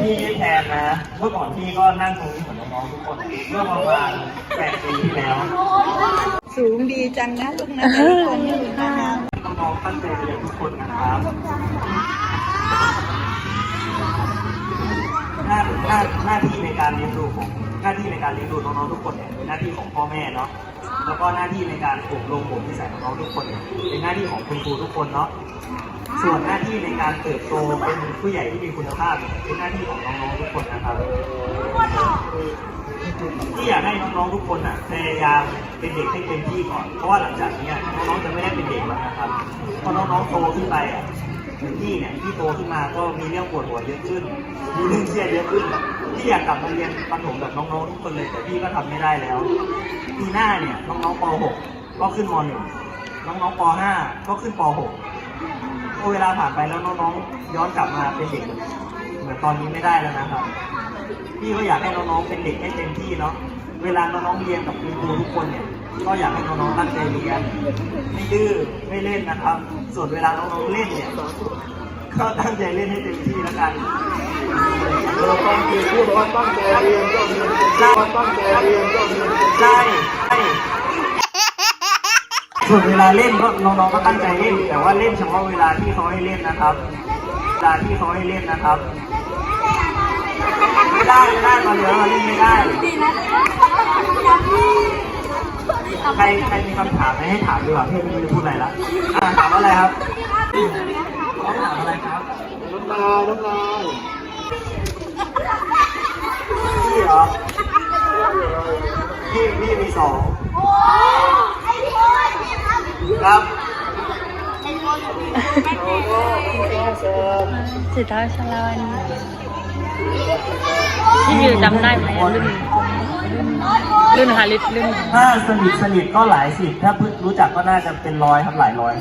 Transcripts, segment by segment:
พี่ยืดแทนนะ เมื่อก่อนพี่ก็นั่งตรงนี้เหมือนน้องๆทุกคนเมื่อประมาณแปดปีที่แล้วสูงดีจังนะลูกนะแต่ละคนนี่น่ารักน้องๆตั้งใจเรียนทุกคนนะครับหน้าหน้าหน้าที่ในการเลี้ยงดูของหน้าที่ในการเลี้ยงดูน้องๆทุกคนเนี่ยเป็นหน้าที่ของพ่อแม่เนาะแล้วก็หน้าที่ในการอบรมบ่มนิสัยของน้องทุกคนเนี่ยเป็นหน้าที่ของคุณครูทุกคนเนาะ ส่วนหน้าที่ในการเติบโตเป็นผู้ใหญ่ที่มีคุณภาพเป็นหน้าที่ของน้องๆทุกคนนะครับ ที่อยากให้น้องๆทุกคนอะพยายามเป็นเด็กให้เต็มที่ก่อน เพราะว่าหลังจากนี้น้องๆจะไม่ได้เป็นเด็กแล้วนะครับพอน้องๆโตขึ้นไปอะเหมือนพี่เนี่ยที่โตขึ้นมาก็มีเรื่องปวดหัวเยอะขึ้น มีเรื่องเครียดเยอะขึ้นพี่อยากกลับมาเรียนประถมแบบน้องๆทุกคนเลยแต่พี่ก็ทำไม่ได้แล้วปีหน้าเนี่ยน้องๆป .6 ก็ขึ้นม .1 น้องๆป .5 ก็ขึ้นป .6 เวลาผ่านไปแล้วน้องๆย้อนกลับมาเป็นเด็กเหมือนตอนนี้ไม่ได้แล้วนะครับ พี่ก็อยากให้น้องๆเป็นเด็กให้เต็มที่เนาะเวลาน้องๆเรียนกับคุณครูทุกคนเนี่ยก็อยากให้น้องๆตั้งใจเรียนไม่ดื้อไม่เล่นนะครับ ส่วนเวลาน้องๆเล่นเนี่ยก็ตั้งใจเล่นให้เต็มที่แล้วกันเราต้องคือพูดว่าตั้งใจเรียนก็มีตั้งใจเรียนก็มี ใช่ใช่ ส่วนเวลาเล่นก็น้องๆก็ตั้งใจเล่น แต่ว่าเล่นเฉพาะเวลาที่เขาให้เล่นนะครับเวลาที่เขาให้เล่นนะครับไม่ได้ไม่ได้ตอนเดี๋ยวเราเล่นไม่ได้ใครใครมีคำถามไหมให้ถามดีกว่าเพี่อนไม่รู้พูดอะไรละถามอะไรครับถามอะไรครับน้ำลายน้ำลาย พี่เหรอพี่พี่มีสอง ครับสิทธาชลาวันที่อยู่จำได้ไหมรุ่นรุ่นฮาริสรุ่นถ้าสนิทสนิทก็หลายสิบถ้าเพิ่งรู้จักก็น่าจะเป็นร้อยครับหลายร้อย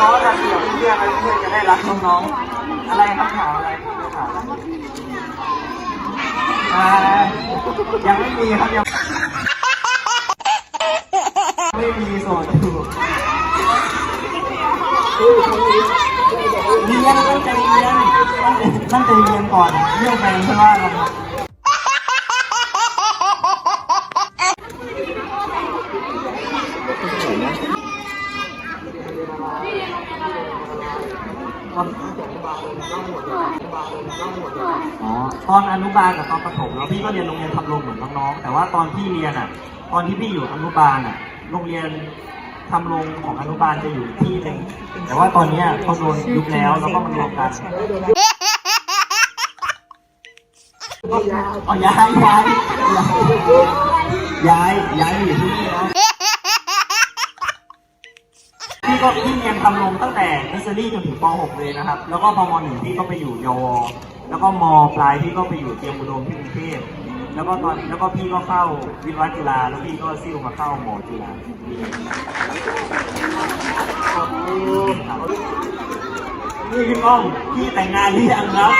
น้องๆจะเกี่ยวเพื่อนๆเพื่อนๆจะได้รักน้องๆอะไรครับถามอะไรถามอะไรอ่ายังไม่มีครับยัง ตั้งใจเรียนก่อนเรื่องไปใช่ไหมครับอ๋อตอนอนุบาลกับตอนประถมแล้วพี่ก็เรียนโรงเรียนทำรงเหมือนน้องๆ แต่ว่าตอนพี่เรียนอะ ตอนที่พี่อยู่อนุบาลอะ โรงเรียนทำรงของอนุบาลจะอยู่ที่หนึ่งแต่ว่าตอนเนี้ยเขาโดนยุบแล้วแล้วก็มันรวมกัน อ๋อย้ายย้ายย้ายย้ายมาอยู่ที่นี่แล้วพี่ก็พี่เรียนทำรงตั้งแต่เนสเซอรี่จนถึงป .6 เลยนะครับ แล้วก็พอม .1 พี่ก็ไปอยู่ยวแล้วก็มปลายพี่ก็ไปอยู่เตรียมอุดมที่กรุงเทพแล้วก็ตอนแล้วก็พี่ก็เข้าวิทยาจุฬาแล้วพี่ก็ซิ่วมาเข้าหมอจุฬานี่พี่ก้องพี่แต่งงานหรือยังครับ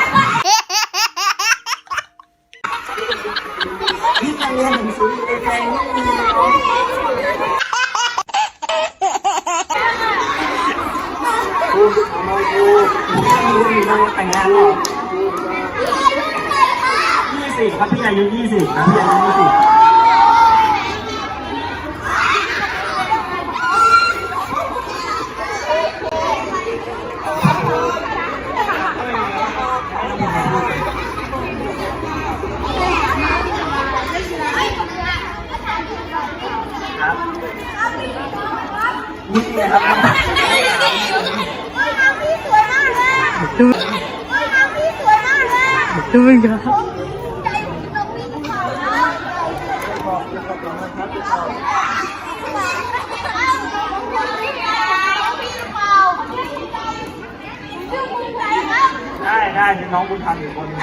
พี่จะเรียนหนังสือในแปลงไม่มีเนาะครูทำไมครูพี่เราแต่งงานหรอยี่สิบครับพี่อายุยี่สิบนะพี่อายุยี่สิบ นี่นะครับดูดูมันก็ได้ได้น้องบุญธรรมอีกคนนึง